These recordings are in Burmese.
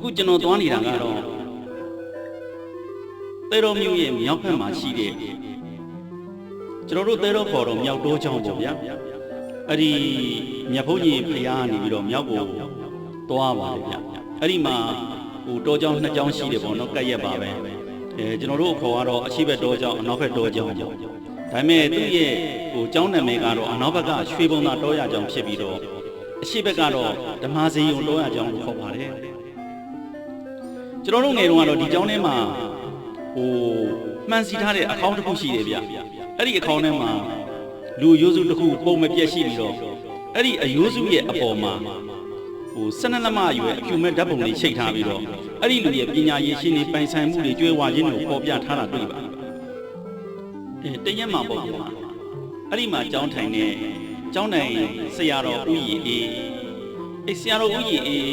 အခုကျွန်တော်သွားနေတာကတော့သေတော်မြို့ရဲ့မြောက်ဘက်မှာရှိတဲ့ကျွန်တော်တို့သေတော်ခေါ်တော့မြောက်တိုးချောင်းပေါ့ဗျာအဲ့ဒီမြတ်ဘုန်းကြီးဖရာကနေပြီးတော့မြောက်ကိုသွားပါတယ်ဗျအဲ့ဒီမှာဟိုတိုးချောင်းနှစ်ချောင်းရှိတယ်ပေါ့နော်ကက်ရက်ပါပဲအဲကျွန်တော်တို့ခေါ်ကတော့အရှိဘက်တိုးချောင်းအနောက်ဘက်တိုးချောင်းပေါ့ဒါပေမဲ့သူ့ရဲ့ဟိုကျောင်းနာမည်ကတော့အနောက်ဘက်ကရွှေဘုံသာတောရကျောင်းဖြစ်ပြီးတော့အရှိဘက်ကတော့ဓမ္မစည်းုံတောရကျောင်းကိုခေါ်ပါတယ် ကျွန်တော်တို့ငယ်တုန်းကတော့ဒီကျောင်းထဲမှာဟိုမှန်စီထားတဲ့အကောင့်တစ်ခုရှိတယ်ဗျအဲ့ဒီအကောင့်ထဲမှာလူရိုးစုတစ်ခုပုံမပြတ်ရှိပြီးတော့အဲ့ဒီအယိုးစုရဲ့အပေါ်မှာဟိုဆနနမအရွယ်အဖြူမဲ့ဓာတ်ပုံလေးချိန်ထားပြီးတော့အဲ့ဒီလူရဲ့ပညာရည်ရှင်နေပိုင်ဆိုင်မှုတွေကျွဲဝါခြင်းတွေကိုပေါ်ပြထားတာတွေ့ပါအဲတရက်မှာပေါ့ဗျာအဲ့ဒီမှာကျောင်းထိုင်နေကျောင်းနိုင်ဆရာတော်ဦးရီအေးအဲဆရာတော်ဦးရီအေး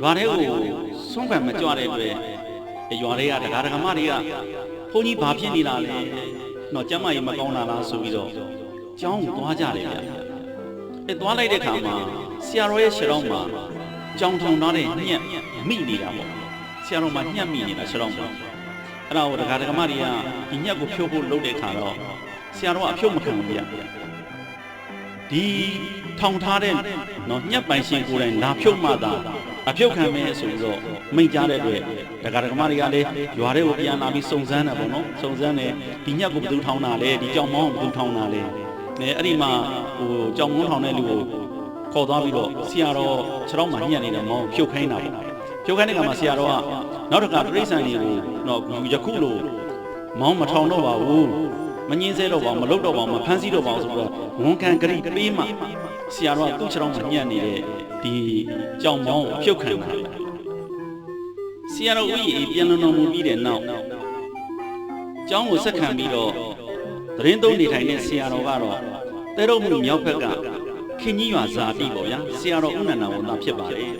ရွာထဲကို ဆုံးခံမကြွတဲ့အတွက်အဲရွာတွေကဒကာဒကာမတွေကဘုန်းကြီးဘာဖြစ်နေတာလဲတော့ကျမ်းမာရေးမကောင်းတာလားဆိုပြီးတော့ကျောင်းကိုသွားကြတယ်ဗျအဲသွားလိုက်တဲ့ခါမှာဆရာတော်ရဲ့ခြေထောက်မှာကြောင်ထောင်ထားတဲ့ညက်မိနေတာပေါ့ဆရာတော်မှာညက်မိနေတာခြေထောက်မှာအဲ့ဒါကိုဒကာဒကာမတွေကဒီညက်ကိုဖြုတ်ဖို့လုပ်တဲ့ခါတော့ဆရာတော်ကအဖြုတ်မခံဘူးဗျဒီထောင်ထားတဲ့နော်ညက်ပိုင်ရှင်ကိုယ်တိုင်လာဖြုတ်မှသာ အဖြုတ်ခံမယ်ဆိုပြီးတော့မိန့်ကြားတဲ့အတွက်ဒကာဒကာမတွေကလည်းရွာထဲကိုပြန်လာပြီးစုံစမ်းတယ်ပေါ့နော်စုံစမ်းတယ်ဒီညက်ကိုဘယ်သူထောင်တာလဲဒီကြောင်မောင်းကိုဘယ်သူထောင်တာလဲနဲအဲ့ဒီမှာဟိုကြောင်မောင်းထောင်တဲ့လူကိုခေါ်သွားပြီးတော့ဆရာတော်ခြေထောက်မှာညက်နေတဲ့မောင်းဖြုတ်ခိုင်းတာပေါ့ဖြုတ်ခိုင်းတဲ့ခါမှာဆရာတော်ကနောက်တစ်ခါပြိဿံတွေကိုတော့ယခုလိုမောင်းမထောင်တော့ပါဘူးမငင်းဆဲတော့ပါဘူးမလုတော့ပါဘူးမဖမ်းဆီးတော့ပါဘူးဆိုတော့ဝန်ခံကြိပေးမှဆရာတော်ကသူ့ခြေထောက်မှာညက်နေတဲ့ ဒီကြောင်မောင်းကိုဖြုတ်ခံတာဆရာတော်ဦးကြီးပြန်လုံတော်မူပြီးတဲ့နောက်ကျောင်းကိုဆက်ခံပြီးတော့သတင်းသုံးနေထိုင်တဲ့ဆရာတော်ကတော့တဲတော်မှုမြောက်ဘက်ကခင်ကြီးရွာဇာတိပေါ့ဗျာဆရာတော်ဦးနန္ဒဝန်သားဖြစ်ပါတယ်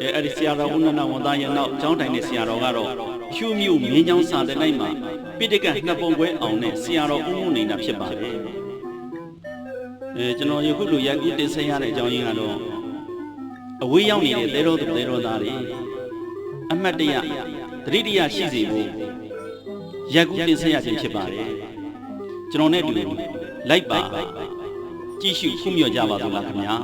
အဲအဲ့ဒီဆရာတော်ဦးနန္ဒဝန်သားရဲ့နောက်ကျောင်းတိုင်တဲ့ဆရာတော်ကတော့ဖြူမြူမင်းချောင်းစာတဲ့နိုင်မှာပိဋကတ်နှစ်ပုံခွဲအောင်နဲ့ဆရာတော်ဦးမှုနေတာဖြစ်ပါတယ် အဲကျွန်တော်ယခုလိုရိုက်ကူးတင်ဆက်ရတဲ့အကြောင်းရင်းကတော့အဝေးရောက်နေတဲ့တဲတော်သူတဲတော်သားတွေအမတ်တရသတိတရရှိစေဖို့ရိုက်ကူးတင်ဆက်ရခြင်းဖြစ်ပါတယ်ကျွန်တော်နဲ့အတူလိုက်ပါကြည့်ရှုခုမြော့ကြပါသလားခင်ဗျာ